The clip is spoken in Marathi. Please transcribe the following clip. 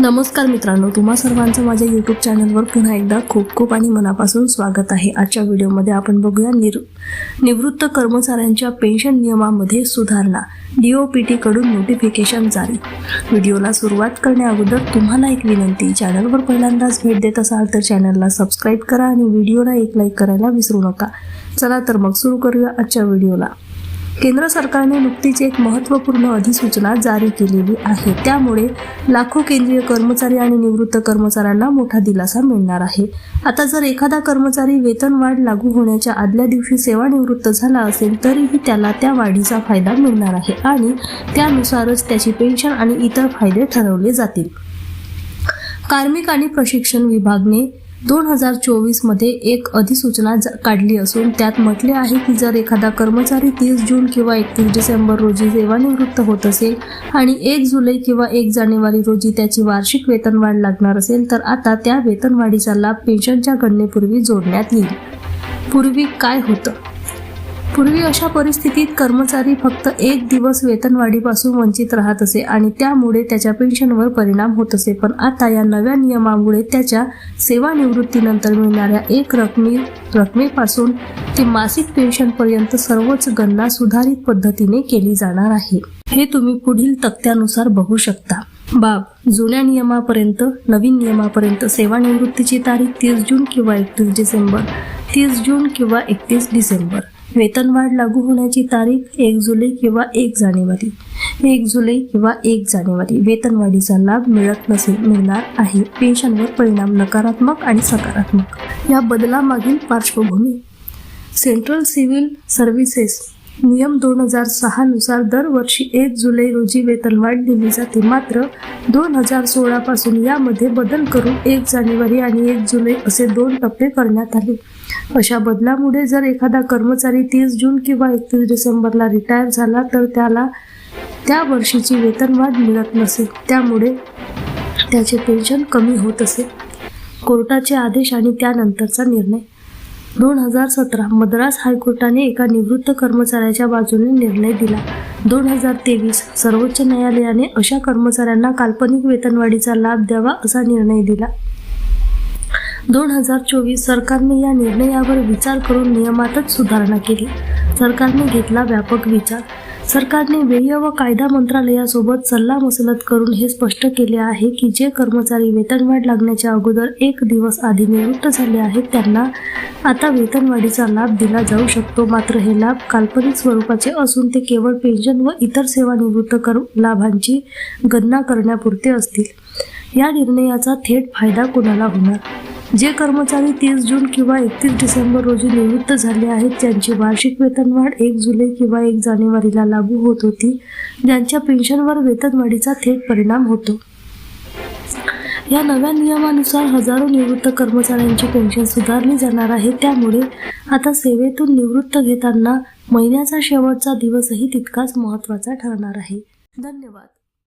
नमस्कार मित्रांनो तुम्हा सर्वांचं माझ्या यूट्यूब चॅनलवर पुन्हा एकदा खूप खूप आणि मनापासून स्वागत आहे. आजच्या व्हिडिओमध्ये आपण बघूया निर निवृत्त कर्मचाऱ्यांच्या पेन्शन नियमामध्ये सुधारणा डीओपीटी कडून नोटिफिकेशन जारी. व्हिडिओला सुरुवात करण्याअगोदर तुम्हाला एक विनंती चॅनलवर पहिल्यांदाच भेट देत असाल तर चॅनलला सबस्क्राईब करा आणि व्हिडिओला एक लाईक करायला विसरू नका. चला तर मग सुरू करूया आजच्या व्हिडिओला. केंद्र सरकारने नुकतीच एक महत्त्वपूर्ण अधिसूचना जारी केलेली आहे. त्यामुळे लाखो केंद्रीय कर्मचारी आणि निवृत्त कर्मचाऱ्यांना मोठा दिलासा मिळणार आहे. आता जर एखादा कर्मचारी वेतनवाढ लागू होण्याच्या आदल्या दिवशी सेवानिवृत्त झाला असेल तरीही त्याला त्या वाढीचा फायदा मिळणार आहे आणि त्यानुसारच त्याची पेन्शन आणि इतर फायदे ठरवले जातील. कार्मिक आणि प्रशिक्षण विभागने दोन हजार चोवीसमध्ये एक अधिसूचना ज- काढली असून त्यात म्हटले आहे की जर एखादा कर्मचारी तीस जून किंवा एकतीस डिसेंबर रोजी सेवानिवृत्त होत असेल आणि एक जुलै किंवा एक जानेवारी रोजी त्याची वार्षिक वेतनवाढ लागणार असेल तर आता त्या वेतनवाढीचा लाभ पेन्शनच्या गणनेपूर्वी जोडण्यात येईल. पूर्वी काय होतं? पूर्वी अशा परिस्थितीत कर्मचारी फक्त एक दिवस वेतनवाढीपासून वंचित राहत असे आणि त्यामुळे त्याच्या पेन्शनवर परिणाम होत असे. पण आता या नव्या नियमामुळे त्याच्या सेवानिवृत्तीनंतर मिळणाऱ्या एक रकमी रकमेपासून ते मासिक पेन्शनपर्यंत सर्वच गणना सुधारित पद्धतीने केली जाणार आहे. हे तुम्ही पुढील तक्त्यानुसार बघू शकता. बाब जुन्या नियमापर्यंत नवीन नियमापर्यंत सेवानिवृत्तीची तारीख तीस जून किंवा एकतीस डिसेंबर तीस जून किंवा एकतीस डिसेंबर. वेतनवाढ लागू होण्याची तारीख एक जुलै किंवा एक जानेवारी. एक जुलै किंवा एक जानेवारी. वेतनवाढीचा लाभ मिळत नसेल मिळणार आहे. पेन्शनवर परिणाम नकारात्मक आणि सकारात्मक. या बदलामागील पार्श्वभूमी. सेंट्रल सिव्हिल सर्व्हिसेस नियम दोन हजार सहा नुसार दरवर्षी एक जुलै रोजी वेतनवाढ दिली जाते. मात्र दोन हजार सोळा पासून यामध्ये बदल करून एक जानेवारी आणि एक जुलै असे दोन टप्पे करण्यात आले. अशा बदलामुळे जर एखादा कर्मचारी तीस जून किंवा एकतीस डिसेंबरला रिटायर झाला तर त्याला त्या वर्षीची वेतनवाढ मिळत नसेल त्यामुळे त्याचे पेन्शन कमी होत असे. कोर्टाचे आदेश आणि त्यानंतरचा निर्णय. दोन हजार सतरा मद्रास हायकोर्टाने एका निवृत्त कर्मचाऱ्याच्या बाजूने निर्णय दिला. दोन हजार तेवीस सर्वोच्च न्यायालयाने अशा कर्मचाऱ्यांना काल्पनिक वेतनवाढीचा लाभ द्यावा असा निर्णय दिला. दोन हजार चोवीस सरकारने या निर्णयावर विचार करून नियमातच सुधारणा केली. सरकारने घेतला व्यापक विचार. सरकारने व्यय व कायदा मंत्रालयासोबत सल्लामसलत करून हे स्पष्ट केले आहे की जे कर्मचारी वेतनवाढ लागण्याच्या अगोदर एक दिवस आधी निवृत्त झाले आहेत त्यांना आता वेतनवाढीचा लाभ दिला जाऊ शकतो. मात्र हे लाभ काल्पनिक स्वरूपाचे असून ते केवळ पेन्शन व इतर सेवानिवृत्त कर लाभांची गणना करण्यापुरते असतील. या निर्णयाचा थेट फायदा कोणाला होणार? जे कर्मचारी तीस जून किंवा एकतीस डिसेंबर रोजी निवृत्त झाले आहेत त्यांची वार्षिक वेतनवाढ एक जुलै किंवा एक जानेवारीला लागू होत होती. ज्यांच्या पेन्शनवर वेतनवाढीचा थेट परिणाम होतो. या नव्या नियमानुसार हजारो निवृत्त कर्मचाऱ्यांची पेन्शन सुधारली जाणार आहे. त्यामुळे आता सेवेतून निवृत्त घेताना महिन्याचा शेवटचा दिवसही तितकाच महत्त्वाचा ठरणार आहे. धन्यवाद.